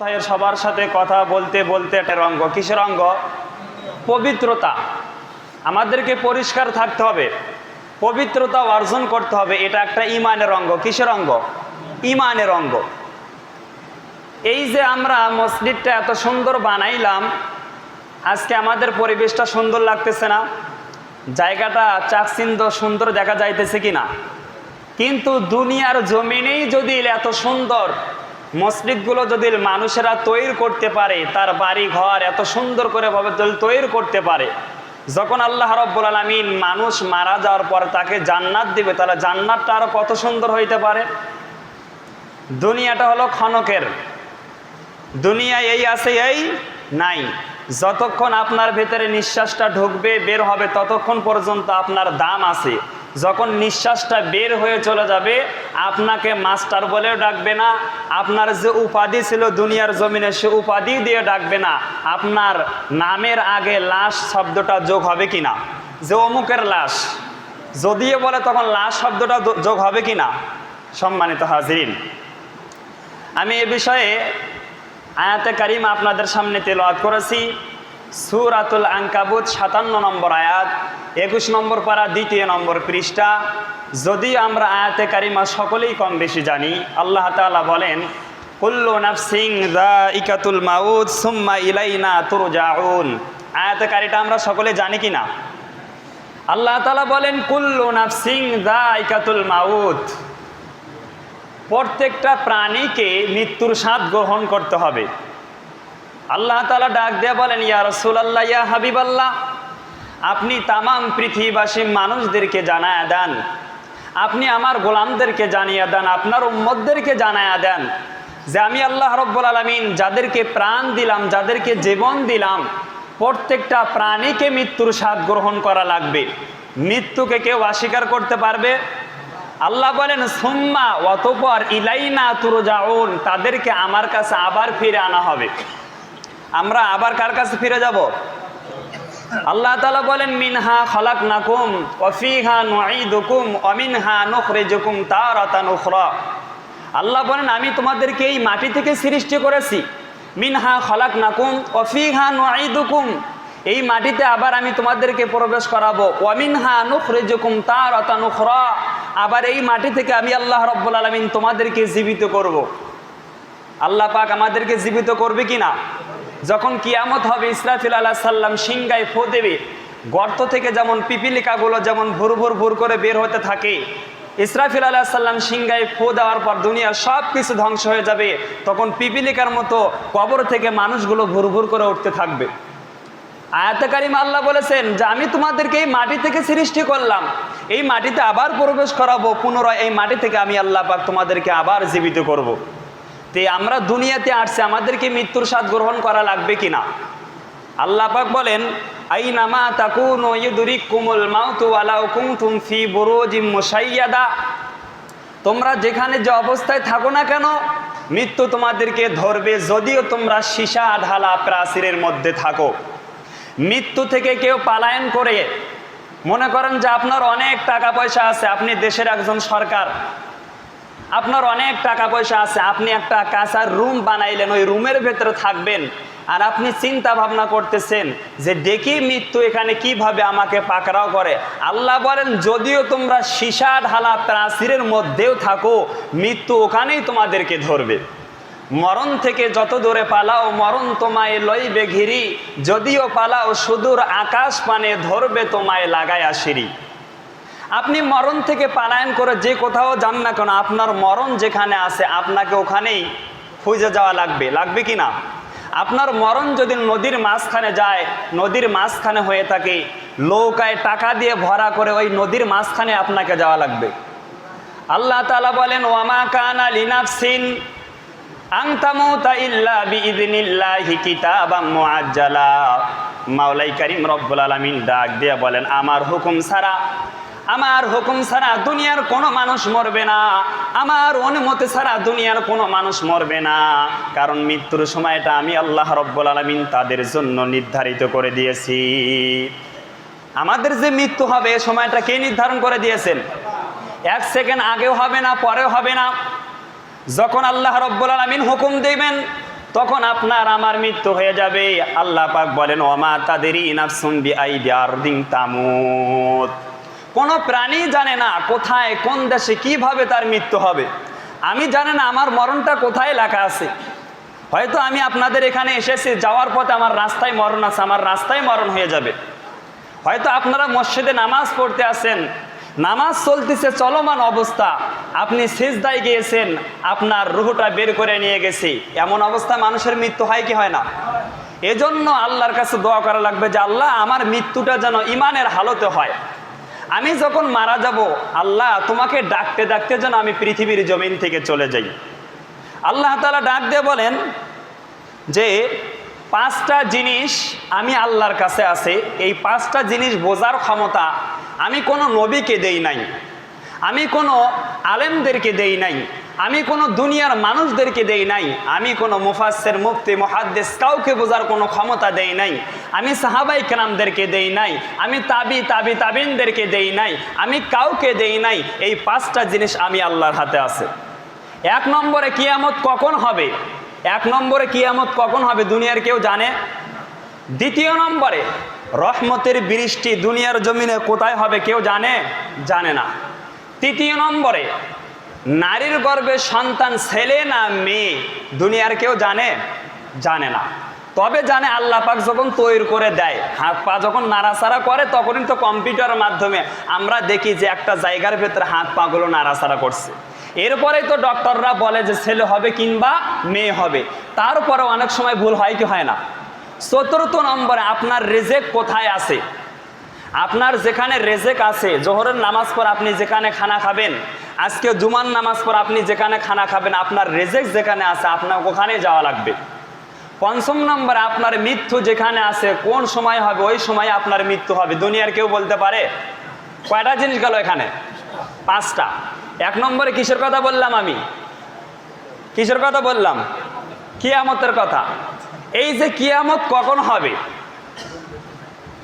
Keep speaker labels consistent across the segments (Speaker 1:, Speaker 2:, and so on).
Speaker 1: সপ্তাহের সবার সাথে কথা বলতে বলতে একটা রঙ্গ। কিসের অঙ্গ পবিত্রতা। আমাদেরকে পরিষ্কার থাকতে হবে। পবিত্রতা অর্জন করতে হবে। এটা একটা ইমানের অঙ্গ কিসের অঙ্গ ইমানের অঙ্গ এই যে আমরা মসজিদটা এত সুন্দর বানাইলাম, আজকে আমাদের পরিবেশটা সুন্দর লাগতেছে না। জায়গাটা চাকচিন্দ সুন্দর দেখা যাইতেছে কি না কিন্তু দুনিয়ার জমিনেই যদি এত সুন্দর মসজিদগুলো যদি মানুষেরা তৈরি করতে পারে, তার বাড়ি ঘর এত সুন্দর করে ভাবে তৈরি করতে পারে, যখন আল্লাহ রব্বুল আলমিন মানুষ মারা যাওয়ার পর তাকে জান্নাত দিবে, তাহলে জান্নাতটা আরও কত সুন্দর হইতে পারে? দুনিয়াটা হলো ক্ষণকের দুনিয়া এই আছে, এই নাই। যতক্ষণ আপনার ভেতরে নিঃশ্বাসটা ঢুকবে, বের হবে, ততক্ষণ পর্যন্ত আপনার দাম আছে। যখন নিঃশ্বাসটা বের হয়ে চলে যাবে, আপনাকে মাস্টার বলেও ডাকবে না, আপনার যে উপাধি ছিল দুনিয়ার জমিনে সে উপাধি দিয়ে ডাকবে না, আপনার নামের আগে লাশ শব্দটা যোগ হবে কি না যে অমুকের লাশ, যদিও বলে তখন লাশ শব্দটা যোগ হবে কি না সম্মানিত হাজরিন, আমি এ বিষয়ে আয়াতে কারিম আপনাদের সামনে তেলাওয়াত করেছি। সুরাতুল আঙ্কাবুত সাতান্ন নম্বর আয়াত, একুশ নম্বর পারা, দ্বিতীয় নম্বর পৃষ্ঠা। যদিও আমরা আয়াতে কারিমা সকলেই কম বেশি জানি, আল্লাহ তাআলা বলেন, কুল্লু নাফসিং দা ইকাতুল মাউদ সুম্মা ইলাইনা তুরজাউন। আয়াতে কারিটা আমরা সকলে জানি কি না আল্লাহ তালা বলেন, কুল্লু নাফসিং দা ইকাতুল মাউত। প্রত্যেকটা প্রাণীকে মৃত্যুর স্বাদ গ্রহণ করতে হবে। আল্লাহ তালা ডাক দেয়া বলেন, ইয়া রসুলাল্লাহ, ইয়া হাবিব আল্লাহ আপনি তামাম পৃথিবীবাসী মানুষদেরকে জানায়া দেন। আপনি আমার গোলামদেরকে জানিয়ে দেন, আপনার উম্মদদেরকে জানায়া দেন যে আমি আল্লাহ রব্বুল আলমিন যাদেরকে প্রাণ দিলাম, যাদেরকে জীবন দিলাম, প্রত্যেকটা প্রাণীকে মৃত্যুর স্বাদ গ্রহণ করা লাগবে। মৃত্যুকে কেউ অস্বীকার করতে পারবে? আল্লাহ বলেন, সুম্মা অতপর ইলাইনা তুরজাউন, তাদেরকে আমার কাছে আবার ফিরে আনা হবে। আমরা আবার কার কাছে ফিরে যাব? আল্লাহ তালা বলেন, মিনহা খলাক নাকুম অফিহা নুকুম অমিনহা নুখরেজুকুম তারাতান উখরা। আল্লাহ বলেন, আমি তোমাদেরকে এই মাটি থেকে সৃষ্টি করেছি। মিনহা খলাক নাকুম অফিহা নুকুম এই মাটিতে আবার আমি তোমাদেরকে প্রবেশ করাবো। ওয়ামিনহা নুখরেজুকুম তারাতান উখরা। আবার এই মাটি থেকে আমি আল্লাহ রব্বুল আলমিন তোমাদেরকে জীবিত করব। আল্লাহ পাক আমাদেরকে জীবিত করবে কি না যখন কিয়ামত হবে, ইসরাফিল আল্লাহ সাল্লাম সিংগায় ফো দেবে। গর্ত থেকে যেমন পিপিলিকাগুলো যেমন ভুর ভুর ভুর করে বের হতে থাকে, ইসরাফিল আল্লাহ সাল্লাম সিংগায় ফো দেওয়ার পর দুনিয়া সব কিছু ধ্বংস হয়ে যাবে। তখন পিপিলিকার মতো কবর থেকে মানুষগুলো ভুর ভুর করে উঠতে থাকবে। আয়াতে কারিম আল্লাহ বলেছেন যে, আমি তোমাদেরকে এই মাটি থেকে সৃষ্টি করলাম। এই মাটিতে আবার প্রবেশ করাবো, পুনরায় এই মাটি থেকে আমি আল্লাহ পাক তোমাদেরকে আবার জীবিত করব। তে আমরা দুনিয়াতে আসছে, আমাদেরকে মৃত্যুর স্বাদ গ্রহণ করা লাগবে কি না আল্লাহ পাক বলেন আই নামা তাকুন ইউদুরিক কুমুল মাউতু আলাউ কুমতুম ফি বুরুজিম মুসাইয়াদা তোমরা যেখানে যে অবস্থায় থাকো না কেন, মৃত্যু তোমাদেরকে ধরবে যদিও তোমরা সীসা, ঢালা, প্রাচীরের মধ্যে থাকো। মৃত্যু থেকে কেউ পালায়ন করে, মনে করেন যে আপনার অনেক টাকা পয়সা আছে, আপনি দেশের একজন সরকার আপনার অনেক টাকা পয়সা আছে, আপনি একটা কাঁচার রুম বানাইলেন, ওই রুমের ভেতরে থাকবেন। আর আপনি চিন্তা ভাবনা করতেছেন যে দেখি মৃত্যু এখানে কীভাবে আমাকে পাকড়াও করে। আল্লাহ বলেন, যদিও তোমরা সীসা ঢালা প্রাচীরের মধ্যেও থাকো, মৃত্যু ওখানেই তোমাদেরকে ধরবে। মরণ থেকে যত দূরে পালাও, মরণ তোমায় লইবে ঘিরি। যদিও পালাও, সুদূর আকাশ পানে ধরবে তোমায় লাগায় আসিরি আপনি মরণ থেকে পালায়ন করে যে কোথাও যান না কেন, আপনার মরণ যেখানে আছে, আপনাকে ওখানেই খুঁজে যাওয়া লাগবে। লাগবে কি না? আপনার মরণ যদি নদীর মাঝখানে যায়, নদীর মাঝখানে হয়ে থাকে, নৌকায় টাকা দিয়ে ভরা করে ওই নদীর মাঝখানে আপনাকে যাওয়া লাগবে। আল্লাহ তালা বলেন, ওয়ামা কানা লিনাফসিন মাওলাই করিম রব্বুল আলামিন ডাক দিয়ে বলেন, আমার হুকুম ছাড়া আমার হুকুম ছাড়া দুনিয়ার কোনো মানুষ মরবে না। আমার অনুমতি ছাড়া দুনিয়ার কোনো মানুষ মরবে না। কারণ মৃত্যুর সময়টা আমি আল্লাহ রব্বুল আলমিন তাদের জন্য নির্ধারিত করে দিয়েছি। আমাদের যে মৃত্যু হবে সময়টা কে নির্ধারণ করে দিয়েছেন? এক সেকেন্ড আগেও হবে না, পরেও হবে না। যখন আল্লাহ রব্বুল আলমিন হুকুম দেবেন, তখন আপনার আমার মৃত্যু হয়ে যাবে। আল্লাহ পাক বলেন ওমা তাদেরই নাফসুন নাফসুম বিআইদিন তামুত। কোনো প্রাণী জানে না কোথায়, কোন দেশে কীভাবে তার মৃত্যু হবে। আমি জানি না আমার মরণটা কোথায় লেখা আছে। হয়তো আমি আপনাদের এখানে এসেছি, যাওয়ার পথে আমার রাস্তায় মরণ আছে, আমার রাস্তায় মরণ হয়ে যাবে। হয়তো আপনারা মসজিদে নামাজ পড়তে আসেন নামাজ চলতেছে চলমান অবস্থা, আপনি সিজদায় গিয়েছেন, আপনার রুহুটা বের করে নিয়ে গেছি। এমন অবস্থা মানুষের মৃত্যু হয় কি হয় না? এজন্য আল্লাহর কাছে দোয়া করা লাগবে যে, আল্লাহ, আমার মৃত্যুটা যেন ইমানের হালতে হয়। আমি যখন মারা যাব, আল্লাহ তোমাকে ডাকতে ডাকতে যেন আমি পৃথিবীর জমিন থেকে চলে যাই। আল্লাহ তালা ডাক দিয়ে বলেন যে, পাঁচটা জিনিস আমি আল্লাহর কাছে আছে, এই পাঁচটা জিনিস বোঝার ক্ষমতা আমি কোনো নবীকে দেই নাই, আমি কোনো আলেমদেরকে দেই নাই আমি কোনো দুনিয়ার মানুষদেরকে দেই নাই। আমি কোনো মুফাসের মুফতি মহাদ্দেশ কাউকে বোঝার কোনো ক্ষমতা দেই নাই। আমি সাহাবাই কেরামদেরকে দেই নাই। আমি তাবি তাবি, তাবিনদেরকে দেই নাই। আমি কাউকে দেই নাই। এই পাঁচটা জিনিস আমি আল্লাহর হাতে আছে। এক নম্বরে কিয়ামত কখন হবে? এক নম্বরে কিয়ামত কখন হবে দুনিয়ার কেউ জানে? দ্বিতীয় নম্বরে, রহমতের বৃষ্টি দুনিয়ার জমিনে কোথায় হবে কেউ জানে? জানে না। তৃতীয় নম্বরে নারীর গর্ভে সন্তান ছেলে না মেয়ে, দুনিয়ার কেউ জানে? জানে না। তবে জানে আল্লাহ পাক যখন তৈরি করে দেয়, হাত পা যখন নাড়াচাড়া করে, তখনই তো কম্পিউটারের মাধ্যমে আমরা দেখি যে একটা জায়গার ভেতরে হাত পাগুলো নাড়াচাড়া করছে। এরপরেই তো ডক্টররা বলে যে ছেলে হবে কিংবা মেয়ে হবে। তারপরে অনেক সময় ভুল হয় কি হয় না? চতুর্থ নম্বরে আপনার রেজেক কোথায় আছে? আপনার যেখানে রেজেক আছে, জোহরের নামাজ পর আপনি যেখানে খানা খাবেন আজকে জুমার নামাজ পর আপনি যেখানে খানা খাবেন, আপনার রেজেক যেখানে আছে আপনার ওখানে যাওয়া লাগবে। পঞ্চম নম্বরে, আপনার মৃত্যু যেখানে আছে, কোন সময় হবে, ওই সময় আপনার মৃত্যু হবে। দুনিয়ার কেউ বলতে পারে? কয়টা জিনিস গেল এখানে? পাঁচটা। এক নম্বরে কিসের কথা বললাম আমি? কিসের কথা বললাম? কিয়ামতের কথা। এই যে কিয়ামত কখন হবে?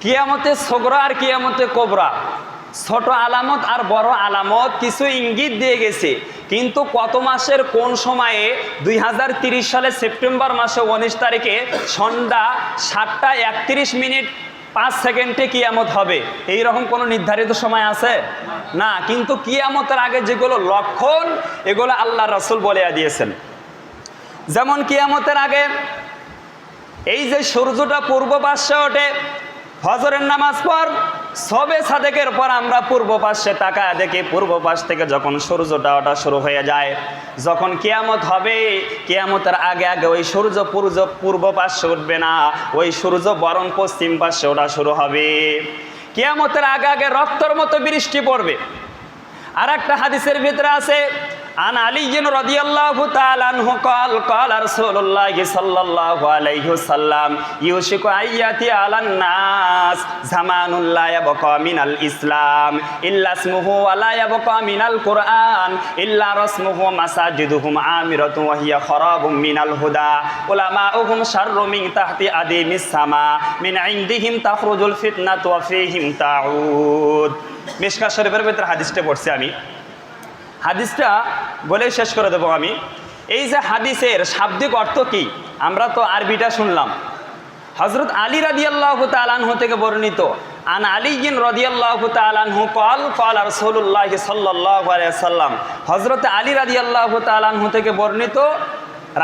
Speaker 1: কিয়ামতে ছোকরা আর কিয়ামতে কোবরা। ছোট আলামত আর বড় আলামত কিছু ইঙ্গিত দিয়ে গেছে। কিন্তু কত মাসের কোন সময়ে দুই সালে সেপ্টেম্বর মাসে উনিশ তারিখে সন্ধ্যা সাতটা একত্রিশ মিনিট পাঁচ সেকেন্ডে কিয়ামত হবে? এই রকম কোনো নির্ধারিত সময় আছে? না, কিন্তু কিয়ামতের আগে যেগুলো লক্ষণ, এগুলো আল্লাহ রসুল বলে দিয়েছেন। যেমন কিয়ামতের আগে এই যে সূর্যটা পূর্ব পাশে ওঠে, ফজরের নামাজ পর সবে সাদেকের পর আমরা পূর্ব পাশে তাকায় দেখি পূর্ব পাশ থেকে যখন সূর্যটা ওটা শুরু হয়ে যায়, যখন কেয়ামত হবে, কেয়ামতের আগে আগে ওই সূর্য পূর্ব পূর্ব পাশে উঠবে না, ওই সূর্য বরং পশ্চিম পাশে ওটা শুরু হবে। কেয়ামতের আগে আগে রক্তর মতো বৃষ্টি পড়বে। আর একটা হাদিসের ভিতরে আছে আন আলী রাদিয়াল্লাহু তাআলা আনহু قال قال رسول الله صلى الله عليه وسلم يوشك আইয়াতি আলান নাস জামানুল লা ইয়াবকা মিনাল ইসলাম ইল্লা ইসমুহু ওয়া লা ইয়াবকা মিনাল কুরআন ইল্লা রাসমুহু মাসাজিদুহুম আমিরাতু ওয়া হিয়া খারাবুম মিনাল হুদা উলামাউহুম শাররু মিন তাহতি আদিমিস সামা মিন ইনদিহিম তাখরুজুল ফিতনাতু ওয়া ফীহিম তাউদ মিশকা শরীফের ভিতরে হাদিসটা পড়ছি আমি হাদিসটা বলে শেষ করে দেবো আমি। এই যে হাদিসের শাব্দিক অর্থ কি? আমরা তো আরবিটা শুনলাম। হজরত আলী রাদিয়াল্লাহ তালানহু থেকে বর্ণিত, আন আলীগিন রদিয়াল্লাহ তালানহু কল কল আর সল্লাহ সাল্লাম। হজরত আলী রাদিয়াল্লাহ তালানহু থেকে বর্ণিত,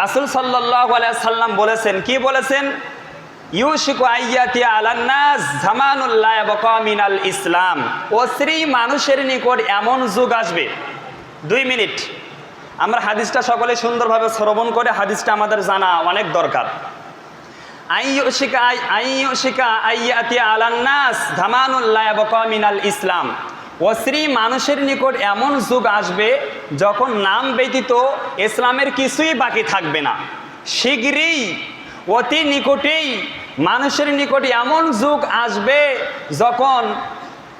Speaker 1: রাসুল সাল্লাহ সাল্লাম বলেছেন, কি বলেছেন? ইউশিকু আইয়াতি আলান্নাস জামানুল্লাহ মিনাল ইসলাম। ও শ্রী মানুষের নিকট এমন যুগ আসবে দুই মিনিট। আমরা হাদিসটা সকলে সুন্দরভাবে শ্রবণ করে হাদিসটা আমাদের জানা অনেক দরকার। ইসলাম। অশ্রী মানুষের নিকট এমন যুগ আসবে যখন নাম ব্যতীত ইসলামের কিছুই বাকি থাকবে না। শীঘ্রই, অতি নিকটেই মানুষের নিকট এমন যুগ আসবে যখন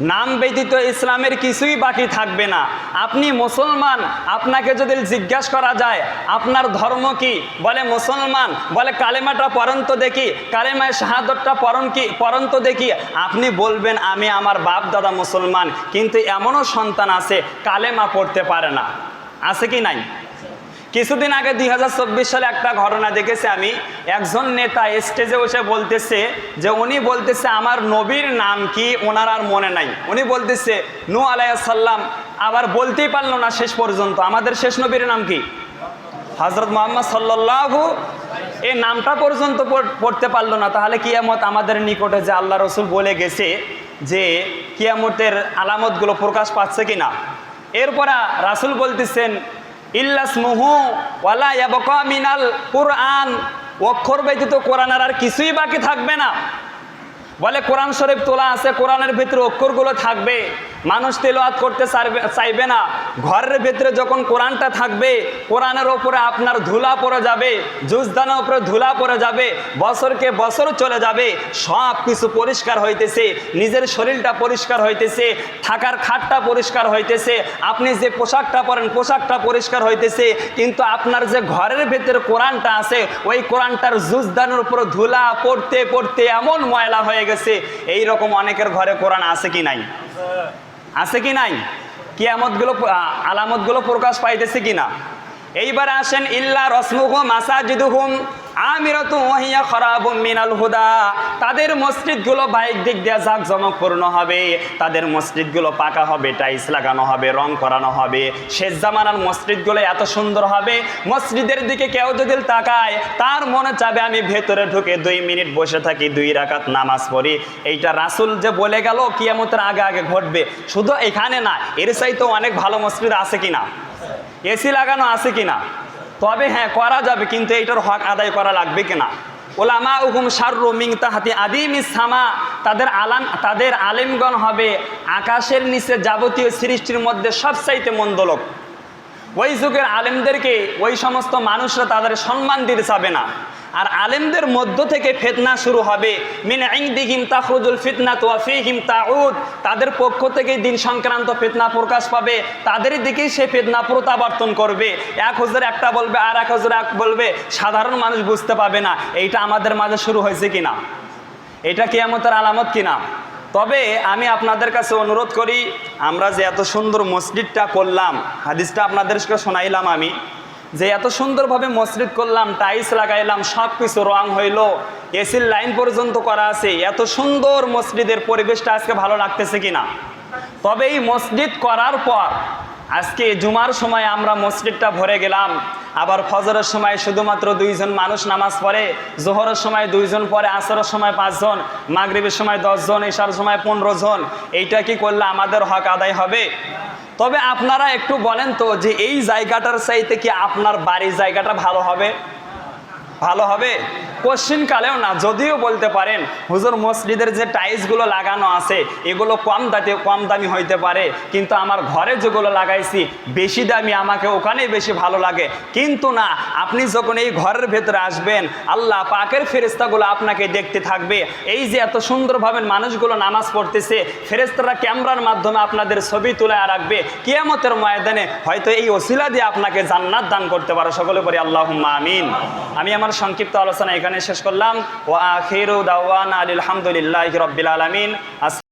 Speaker 1: নাম ব্যতীত ইসলামের কিছুই বাকি থাকবে না। আপনি মুসলমান, আপনাকে যদি জিজ্ঞাসা করা যায়, আপনার ধর্ম কি? বলে মুসলমান, বলে কালেমাটা পরন্ত দেখি, কালেমায় শাহাদতটা পরন কি? পরন্ত দেখি। আপনি বলবেন, আমি আমার বাপ দাদা মুসলমান, কিন্তু এমনও সন্তান আছে, কালেমা পড়তে পারে না। আছে কি নাই? কিছুদিন আগে দুই চব্বিশ সালে একটা ঘটনা দেখেছি আমি। একজন নেতা স্টেজে বসে বলতেছে যে, উনি বলতেছে, আমার নবীর নাম কি? ওনার আর মনে নাই। উনি বলতেছে নু আলাইসাল্লাম আবার বলতেই পারল না শেষ পর্যন্ত। আমাদের শেষ নবীর নাম কি? হজরত মোহাম্মদ সাল্লাহু এই নামটা পর্যন্ত পড়- পড়তে পারল না। তাহলে কিয়ামত আমাদের নিকটে যে আল্লাহ রসুল বলে গেছে যে, কিয়ামতের আলামতগুলো প্রকাশ পাচ্ছে কি না এরপরে রাসুল বলতেছেন ইল্লাস মুহু ওয়ালা ইয়াবকা মিনাল কুরআন। অক্ষর ব্যতীত কোরআন আর কিছুই বাকি থাকবে না। বলে কোরআন শরীফ তোলা আছে, কোরআনের ভিতরে অক্ষরগুলো থাকবে। মানুষ তেলোয়াত করতে চাইবে- না। ঘরের ভিতরে যখন কোরআনটা থাকবে, কোরআনের ওপরে আপনার ধুলা পড়ে যাবে জুজদানের উপরে ধুলা পড়ে যাবে, বছরকে বছর চলে যাবে, সব কিছু পরিষ্কার হইতেছে, নিজের শরীরটা পরিষ্কার হইতেছে, থাকার খাটটা পরিষ্কার হইতেছে, আপনি যে পোশাকটা পরেন, পোশাকটা পরিষ্কার হইতেছে, কিন্তু আপনার যে ঘরের ভেতরে কোরআনটা আছে, ওই কোরআনটার জুজদানের উপর ধুলা পড়তে পড়তে এমন ময়লা হয়ে গেছে এই রকম অনেকের ঘরে কোরআন আছে কি নাই? আছে কি নাই? কিয়ামতগুলো আলামত আলামতগুলো প্রকাশ পাইতেছে কি না? এইবার আসেন, ইল্লা রসমুহুম মাসাজিদুহুম আমিরাতু ওয়াহিয়া খারাবুম মিনাল হুদা। তাদের মসজিদগুলো বাইক দিক দিয়ে জাঁকজমকপূর্ণ হবে। তাদের মসজিদগুলো পাকা হবে, টাইলস লাগানো হবে, রং করানো হবে। শেষ জামানার মসজিদগুলো এত সুন্দর হবে। মসজিদের দিকে কেউ যদি তাকায়, তার মনে চাবে আমি ভেতরে ঢুকে দুই মিনিট বসে থাকি, দুই রাকাত নামাজ পড়ি। এইটা রাসুল যে বলে গেল, কিয়ামতের আগে আগে ঘটবে। শুধু এখানে না, এর চাইতে অনেক ভালো মসজিদ আছে কিনা? এসি লাগানো আছে কিনা? তবে হ্যাঁ করা যাবে, কিন্তু এইটার হক আদায় করা লাগবে কিনা? ওলামা উহুম সার মিং তাহাতি আদিম ইসামা তাদের আলাম, তাদের আলেমগণ হবে আকাশের নিচে যাবতীয় সৃষ্টির মধ্যে সবচাইতে মন্দলোক ওই যুগের আলেমদেরকে ওই সমস্ত মানুষরা তাদের সম্মান দিতে চাবে না। আর আলেমদের মধ্য থেকে ফেতনা শুরু হবে। মিন ইংদিহিম তাখরুজুল ফিতনা তোয়াফিহিম তাউদ। তাদের পক্ষ থেকে দিন সংক্রান্ত ফেতনা প্রকাশ পাবে। তাদের দিকেই সে ফেতনা প্রত্যাবর্তন করবে। এক হজুর একটা বলবে, আর এক হজুর এক বলবে। সাধারণ মানুষ বুঝতে পাবে না, এইটা আমাদের মাঝে শুরু হয়েছে কিনা? এটা কিয়ামতের আলামত কিনা? তবে আমি আপনাদের কাছে অনুরোধ করি, আমরা যে এত সুন্দর মসজিদটা করলাম, হাদিসটা আপনাদেরকে শোনাইলাম আমি। যে এত সুন্দরভাবে মসজিদ করলাম টাইলস লাগাইলাম সব কিছু রং হইল এসির লাইন পর্যন্ত করা আছে, এত সুন্দর মসজিদের পরিবেশটা আজকে ভালো লাগতেছে কিনা? তবে এই মসজিদ করার পর, আজকে জুমার সময় আমরা মসজিদটা ভরে গেলাম, আবার ফজরের সময় শুধুমাত্র দুইজন মানুষ নামাজ পড়ে, জোহরের সময় দুইজন পরে আসরের সময় পাঁচজন, মাগরিবের সময় দশজন এশার সময় পনেরো জন, এইটা কি করলে আমাদের হক আদায় হবে? তবে আপনারা একটু বলেন তো যে এই জায়গাটার চাইতে কি আপনার বাড়ির জায়গাটা ভালো হবে? ভালো হবে? কালেও না, যদিও বলতে পারেন, হুজুর মসজিদের যে টাইলসগুলো লাগানো আছে, এগুলো কম দাতে, কম দামি হইতে পারে, কিন্তু আমার ঘরে যেগুলো লাগাইছি, বেশি দামি আমাকে ওখানেই বেশি ভালো লাগে। কিন্তু না, আপনি যখন এই ঘরের ভেতরে আসবেন, আল্লাহ পাকের ফেরেস্তাগুলো আপনাকে দেখতে থাকবে। এই যে এত সুন্দরভাবে মানুষগুলো নামাজ পড়তেছে ফেরেস্তারা ক্যামেরার মাধ্যমে আপনাদের ছবি তুলে রাখবে, কিয়ামতের ময়দানে হয়তো এই ওসিলা দিয়ে আপনাকে জান্নাত দান করতে পারে। সকলে পরে আল্লাহ আমিন। আমি আমার সংক্ষিপ্ত আলোচনা এখানে শেষ করলাম। ও আখিরু দাওয়ান আলহামদুলিল্লাহ রব্বিল আলমিন।